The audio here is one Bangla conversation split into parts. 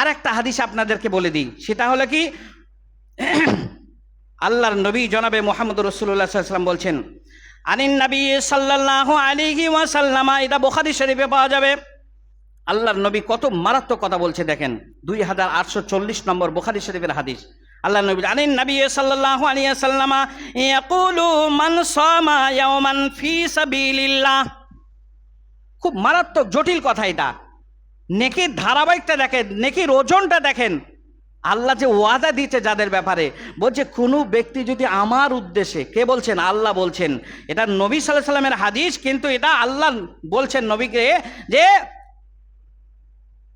আর একটা হাদিস আপনাদেরকে বলে দিই। সেটা হলো কি? আল্লাহর নবী জনাবে মোহাম্মদ রসুল্লাহ সাল্লাম বলছেন, আনিন নবী সাল্লাহ আলিহি ওয়াসাল্লামা, এটা বোখারি শরীফে পাওয়া যাবে। আল্লাহর নবী কত মারাত্মক কথা বলছে দেখেন, দুই হাজার আটশো চল্লিশ নম্বর বোখারি শরীফের হাদিস। আল্লাহ নবী আনিন নবী সাল্লাল্লাহু আলাইহি সাল্লামা ইয়াকুলু মান সামা ইয়াওমান ফি সাবিলিল্লাহ। খুব মারাত্মক, জটিল কথা এটা। নেকির ধারাবাহিকটা দেখেন নেকির ওজনটা দেখেন। আল্লাহ যে ওয়াদা দিয়েছে যাদের ব্যাপারে, বলছে, কোনো ব্যক্তি যদি আমার উদ্দেশ্যে, কে বলছেন? আল্লাহ বলছেন। এটা নবী সাল্লাহ সাল্লামের হাদিস, কিন্তু এটা আল্লাহ বলছেন নবীকে যে,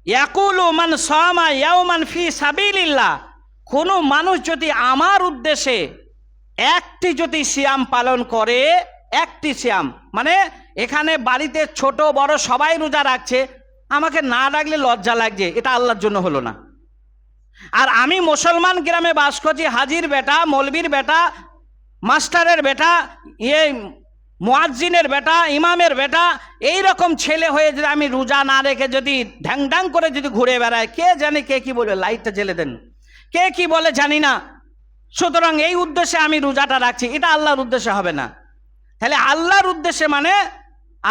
ইয়াকুলু ফি কোনো মানুষ যদি আমার উদ্দেশ্যে একটি যদি সিয়াম পালন করে, একটি সিয়াম মানে এখানে বাড়িতে ছোট বড় সবাই রোজা রাখছে আমাকে না ডাকলে লজ্জা লাগছে, এটা আল্লাহর জন্য হলো না। আর আমি মুসলমান গ্রামে বাস করছি, হাজির বেটা, মলবির বেটা, মাস্টারের বেটা ইয়ে মোয়াজ্জিনের বেটা, ইমামের বেটা এই রকম ছেলে হয়ে যদি আমি রোজা না রেখে যদি ঢ্যাং ঢ্যাং করে যদি ঘুরে বেড়ায় কে জানে কে কি বলবে? লাইটটা জেলে দেন। কে কি বলে জানি না। সুতরাং এই উদ্দেশ্যে আমি রোজাটা রাখছি, এটা আল্লাহর উদ্দেশ্যে হবে না। তাহলে আল্লাহর উদ্দেশ্যে মানে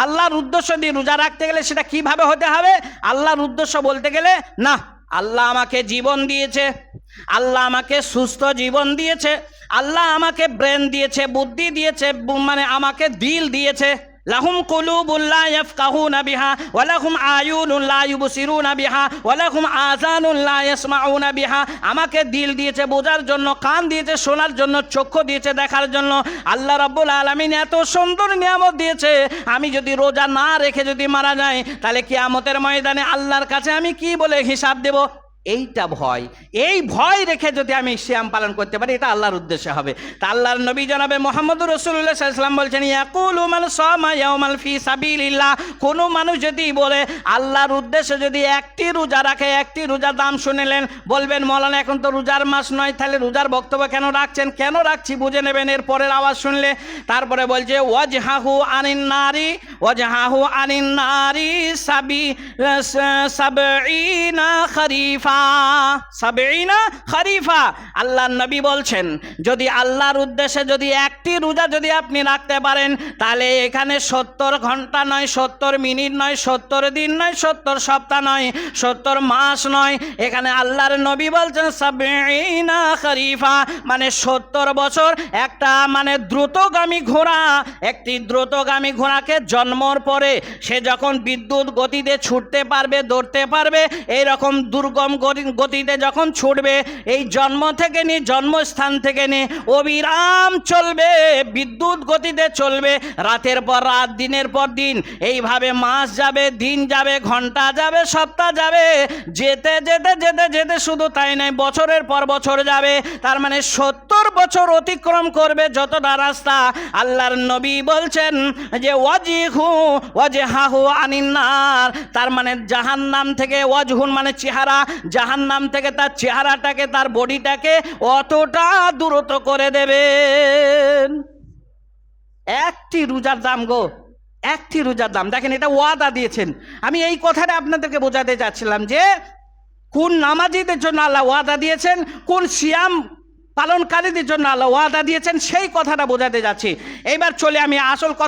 আল্লাহর উদ্দেশ্য দিয়ে রোজা রাখতে গেলে সেটা কীভাবে হতে হবে? আল্লাহর উদ্দেশ্য বলতে গেলে, না, আল্লাহ আমাকে জীবন দিয়েছে, আল্লাহ আমাকে সুস্থ জীবন দিয়েছে, আল্লাহ আমাকে ব্রেন দিয়েছে, বুদ্ধি দিয়েছে মানে আমাকে দিল দিয়েছে। লাহুম কুলুবুল্লা ইয়াফকাহুনা বিহা, ওয়া লাহুম আয়ুনুন লা ইউবসিরুনা বিহা, ওয়া লাহুম আযানুন লা ইয়াসমাউনা বিহা। আমাকে দিল দিয়েছে বোঝার জন্য, কান দিয়েছে শোনার জন্য, চক্ষু দিয়েছে দেখার জন্য। আল্লাহ রাব্বুল আলামিন এত সুন্দর নিয়ামত দিয়েছে, আমি যদি রোজা না রেখে যদি মারা যাই, তাহলে কিয়ামতের ময়দানে আল্লাহর কাছে আমি কি বলে হিসাব দেব? এইটা ভয়। এই ভয় রেখে যদি আমি শ্যাম পালন করতে পারি, এটা আল্লাহর উদ্দেশ্যে হবে। তা আল্লাহর নবী জনাবে মোহাম্মদ রসুল্লাহ সাল্লাম বলছেন, ইয়াকুল উমাল সমা ইয়াউমাল ফি সাবিলিল্লাহ। কোনো মানুষ যদি বলে, আল্লাহর উদ্দেশ্যে যদি একটি রোজা রাখে, একটি রোজার দাম শুনেলেন। বলবেন, মৌলানা, এখন তো রোজার মাস নয়, তাহলে রোজার বক্তব্য কেন রাখছেন? কেন রাখছি? বুঝে নেবেন এর পরের আওয়াজ শুনলে। তারপরে বলছে ওয়াজ হাহু আনিন নারী ওয়াজ হাহু আনিন নারী সাবি সাবিনা খরিফা। সাবিনা খরিফা। আল্লাহ নবী বলছেন, যদি আল্লাহর উদ্দেশ্যে যদি একটি রোজা যদি আপনি রাখতে পারেন, তাহলে এখানে সত্তর ঘণ্টা নয়, সত্তর মিনিট নয়, সত্তর দিন নয়, সত্তর সপ্তাহ নয়, সত্তর মাস নয়। এখানে আল্লাহর নবী বলছেন সাবিনা খরিফা মানে সত্তর বছর একটা মানে দ্রুতগামী ঘোড়া। একটি দ্রুতগামী ঘোড়াকে জন্মর পরে সে যখন বিদ্যুৎ গতিতে ছুটতে পারবে, দৌড়তে পারবে এই দুর্গম গতিতে যখন ছুটবে, এই জন্ম থেকে নি, জন্মস্থান থেকে নি, অবিরাম চলবে, বিদ্যুৎ গতিতে চলবে। রাতের পর রাত, দিনের পর দিন, এইভাবে মাস যাবে, দিন যাবে, ঘণ্টা যাবে, সপ্তাহ যাবে। যেতে যেতে যেতে যেতে শুধু তাই নয়, বছরের পর বছর যাবে। তার মানে সত্তর বছর অতিক্রম করবে যতটা রাস্তা আল্লাহর নবী বলছেন যে ওয়াজিহু ওয়াজহাহু আনিন্নার। তার মানে জাহান্নাম থেকে ওয়াজহুন মানে চেহারা। জাহান্নাম থেকে তার চেহারাটাকে, তার বডিটাকে অতটা দূরত করে দেবেন। একটি রোজার দাম গো, একটি রোজার দাম। দেখেন, এটা ওয়াদা দিয়েছেন। আমি এই কথাটা আপনাদেরকে বোঝাতে চাচ্ছিলাম যে কোন নামাজিদের জন্য আল্লাহ ওয়াদা দিয়েছেন, কোন সিয়াম পালনকারীদের জন্য আল্লাহ ওয়াদা দিয়েছেন সেই কথাটা বোঝাতে যাচ্ছি। এবার চলে আমি আসল কথা